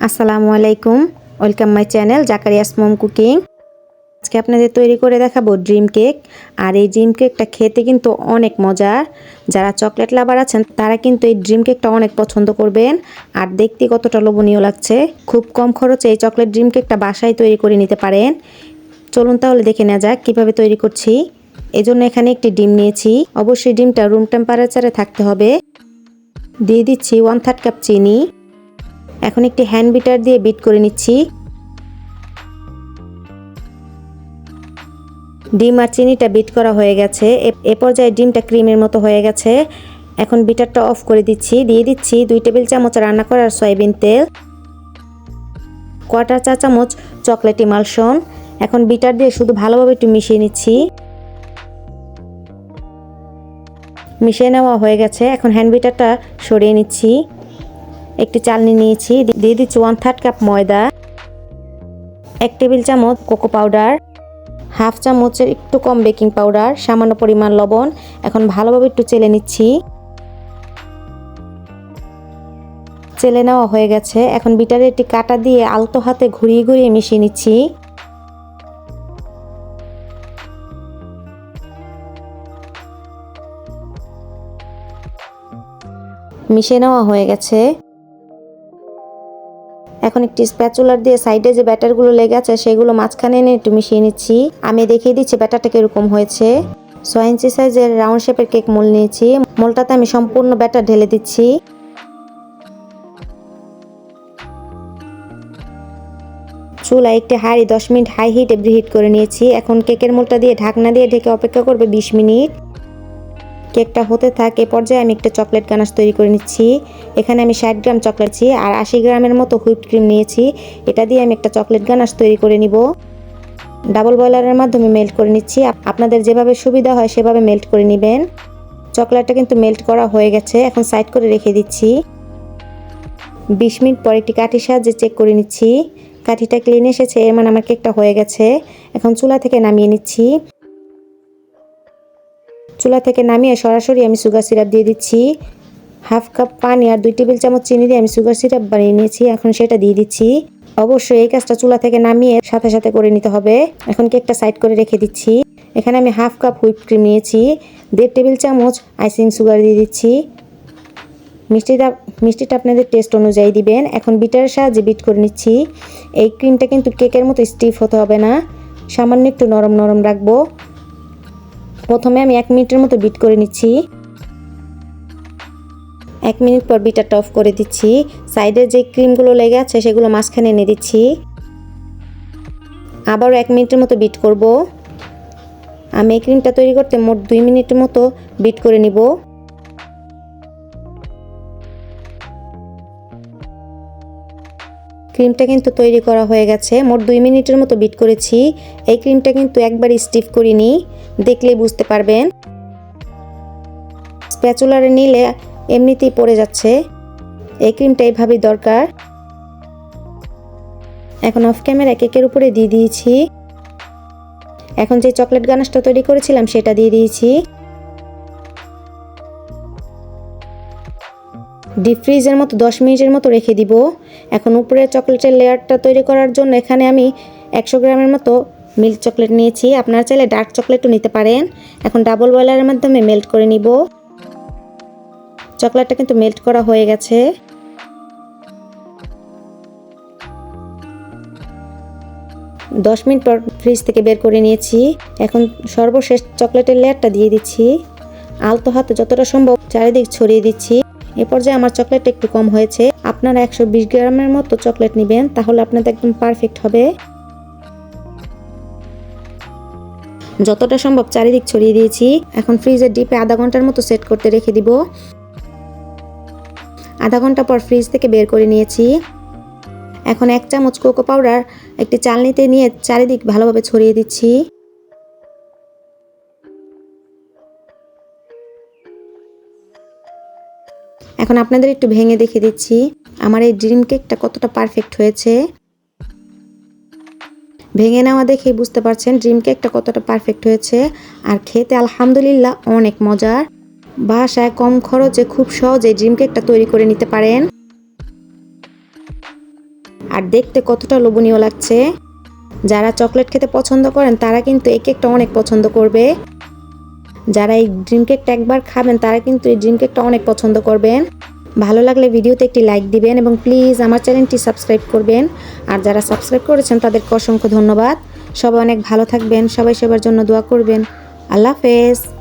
আসসালামু আলাইকুম। Welcome my channel Zakaria's mom cooking আজকে আপনাদের তৈরি করে দেখাবো ড্রিম কেক। আর এই ড্রিম কেকটা খেতে কিন্তু অনেক মজার। যারা চকলেট লাভার আছেন, তারা কিন্তু এই ড্রিম কেকটা অনেক পছন্দ করবেন। আর দেখতে কতটা লোভনীয় লাগছে। খুব কম খরচে এই চকলেট ড্রিম কেকটা বাসায় তৈরি করে নিতে পারেন। চলুন তাহলে দেখে নেওয়া যাক কীভাবে তৈরি করছি। এজন্য এখানে একটি ডিম নিয়েছি। অবশ্যই ডিমটা রুম টেম্পারেচারে থাকতে হবে। দিয়ে দিচ্ছি ওয়ান থার্ড কাপ চিনি। এখন একটি হ্যান্ড বিটার দিয়ে বিট করে নিচ্ছি। ডিম আর চিনিটা বিট করা হয়ে গেছে। এ- পর্যায়ে ডিমটা ক্রিমের মতো হয়ে গেছে। এখন বিটারটা অফ করে দিচ্ছি। দিয়ে দিচ্ছি দুই টেবিল চামচ রান্না করার সয়াবিন তেল কোয়াটার চা চামচ চকলেট ইমালশন এখন বিটার দিয়ে শুধু ভালোভাবে একটু মিশিয়ে নিচ্ছি। মিশিয়ে নেওয়া হয়ে গেছে। এখন হ্যান্ড বিটারটা সরিয়ে নিচ্ছি। একটি চালনি নিয়েছি। দিয়ে দিচ্ছি ওয়ান থার্ড কাপ ময়দা, এক টেবিল চামচ কোকো পাউডার হাফ চামচের একটু কম বেকিং পাউডার সামান্য পরিমাণ লবণ। এখন ভালোভাবে একটু চেলে নিচ্ছি। চেলে নেওয়া হয়ে গেছে। এখন বিটারে একটি কাটা দিয়ে আলতো হাতে ঘুরিয়ে ঘুরিয়ে মিশিয়ে নিচ্ছি। মিশিয়ে নেওয়া হয়ে গেছে। এখন একটি স্প্যাচুলার দিয়ে সাইডে যে ব্যাটারগুলো লেগে আছে, সেগুলো মাঝখানে এনে একটু মিশিয়ে নিচ্ছি। আমি দেখিয়ে দিচ্ছি ব্যাটারটা কীরকম হয়েছে। ছয় ইঞ্চি সাইজের রাউন্ড শেপের কেক মোল নিয়েছি। মোলটাতে আমি সম্পূর্ণ ব্যাটার ঢেলে দিচ্ছি। চুলা একটি হাঁড়ি দশ মিনিট হাই হিটে ব্রিহিট করে নিয়েছি। এখন কেকের মোলটা দিয়ে ঢাকনা দিয়ে ঢেকে অপেক্ষা করবে বিশ মিনিট। কেকটা হতে থাকে পর্যায়ে আমি একটা চকলেট গানাশ তৈরি করে নিচ্ছি। এখানে আমি ষাট গ্রাম চকলেট নিয়েছি আর আশি গ্রামের মতো হুইপ ক্রিম নিয়েছি। এটা দিয়ে আমি একটা চকলেট গানাশ তৈরি করে নিব। ডাবল বয়লারের মাধ্যমে মেল্ট করে নিচ্ছি। আপ- আপনাদের যেভাবে সুবিধা হয় সেভাবে মেল্ট করে নেবেন। চকলেটটা কিন্তু মেল্ট করা হয়ে গেছে। এখন সাইড করে রেখে দিচ্ছি। বিশ মিনিট পর একটি কাঠির সাহায্যে চেক করে নিচ্ছি। কাঠিটা ক্লিন এসেছে, এর মানে আমার কেকটা হয়ে গেছে। এখন চুলা থেকে নামিয়ে নিচ্ছি। চুলা থেকে নামিয়ে সরাসরি আমি সুগার সিরাপ দিয়ে দিচ্ছি। হাফ কাপ পানি আর দুই টেবিল চামচ চিনি দিয়ে আমি সুগার সিরাপ বানিয়ে নিয়েছি, এখন সেটা দিয়ে দিচ্ছি। অবশ্যই এই কাজটা চুলা থেকে নামিয়ে সাথে সাথে করে নিতে হবে। এখন কেকটা সাইড করে রেখে দিচ্ছি। এখানে আমি হাফ কাপ হুইপ ক্রিম নিয়েছি, দেড় টেবিল চামচ আইসিং সুগার দিয়ে দিচ্ছি। মিষ্টিটা মিষ্টিটা আপনাদের টেস্ট অনুযায়ী দিবেন। এখন বিটারের সাহায্যে বিট করে নিচ্ছি। এই ক্রিমটা কিন্তু কেকের মতো স্টিফ হতে হবে না। সামান্য একটু নরম নরম রাখব। প্রথমে আমি এক মিনিটের মতো বিট করে নিচ্ছি। এক মিনিট পর বিটারটা টফ করে দিচ্ছি। সাইডে যে ক্রিমগুলো লেগে আছে, সেগুলো মাঝখানে এনে দিচ্ছি। আবারও এক মিনিটের মতো বিট করব। আমি এই ক্রিমটা তৈরি করতে মোট দুই মিনিটের মতো বিট করে নিব। ক্রিমটা কিন্তু তৈরি করা হয়ে গেছে। মোট দুই মিনিটের মতো বিট করেছি। এই ক্রিমটা কিন্তু একবার স্টিফ করিনি। দেখলেই বুঝতে পারবেন। স্প্যাচুলারে নিলে এমনিতেই পড়ে যাচ্ছে। এই ক্রিমটা এইভাবেই দরকার। এখন অফ ক্যামেরা কেকের উপরে দিয়ে দিয়েছি। এখন যে চকলেট গানাশটা তৈরি করেছিলাম, সেটা দিয়ে দিয়েছি। ডিপ ফ্রিজের মতো দশ মিনিটের মতো রেখে দিব। এখন উপরে চকলেটের লেয়ারটা তৈরি করার জন্য এখানে আমি একশো গ্রামের মতো মিল্ক চকলেট নিয়েছি। আপনারা চাইলে ডার্ক চকলেটও নিতে পারেন। এখন ডাবল বয়লারের মাধ্যমে মেল্ট করে নিব। চকলেটটা কিন্তু মেল্ট করা হয়ে গেছে। দশ মিনিট পর ফ্রিজ থেকে বের করে নিয়েছি। এখন সর্বশেষ চকলেটের লেয়ারটা দিয়ে দিচ্ছি। আলতো হাতে যতটা সম্ভব চারিদিক ছড়িয়ে দিচ্ছি। এ পর্যায়ে আমার চকলেটটা একটু কম হয়েছে। আপনারা একশো বিশ গ্রামের মতো চকলেট নেবেন, তাহলে আপনাদের একদম পারফেক্ট হবে। যতটা সম্ভব চারিদিক ছড়িয়ে দিয়েছি। এখন ফ্রিজের ডিপে আধা ঘণ্টার মতো সেট করতে রেখে দিব। আধা ঘণ্টা পর ফ্রিজ থেকে বের করে নিয়েছি। এখন এক চামচ কোকো পাউডার একটি চালনিতে নিয়ে চারিদিক ভালোভাবে ছড়িয়ে দিচ্ছি। এখন আপনাদের একটু ভেঙে দেখে দিচ্ছি। আমার এই ড্রিম কেকটা কতটা পারফেক্ট হয়েছে। ভেঙে নেওয়া দেখেই বুঝতে পারছেন ড্রিম কেকটা কতটা পারফেক্ট হয়েছে। আর খেতে আলহামদুলিল্লাহ অনেক মজার। বাসায় কম খরচে খুব সহজে ড্রিম কেকটা তৈরি করে নিতে পারেন। আর দেখতে কতটা লোভনীয় লাগছে। যারা চকলেট খেতে পছন্দ করেন তারা কিন্তু এই কেকটা অনেক পছন্দ করবে। যারা এই ড্রিম কেকটা একবার খাবেন, তারা কিন্তু এই ড্রিম কেকটা অনেক পছন্দ করবেন। ভালো লাগলে ভিডিওতে একটি লাইক দিবেন এবং প্লিজ আমার চ্যানেলটি সাবস্ক্রাইব করবেন। আর যারা সাবস্ক্রাইব করেছেন, তাদেরকে অসংখ্য ধন্যবাদ। সবাই অনেক ভালো থাকবেন, সবাই সবার জন্য দোয়া করবেন। আল্লাহ হাফেজ।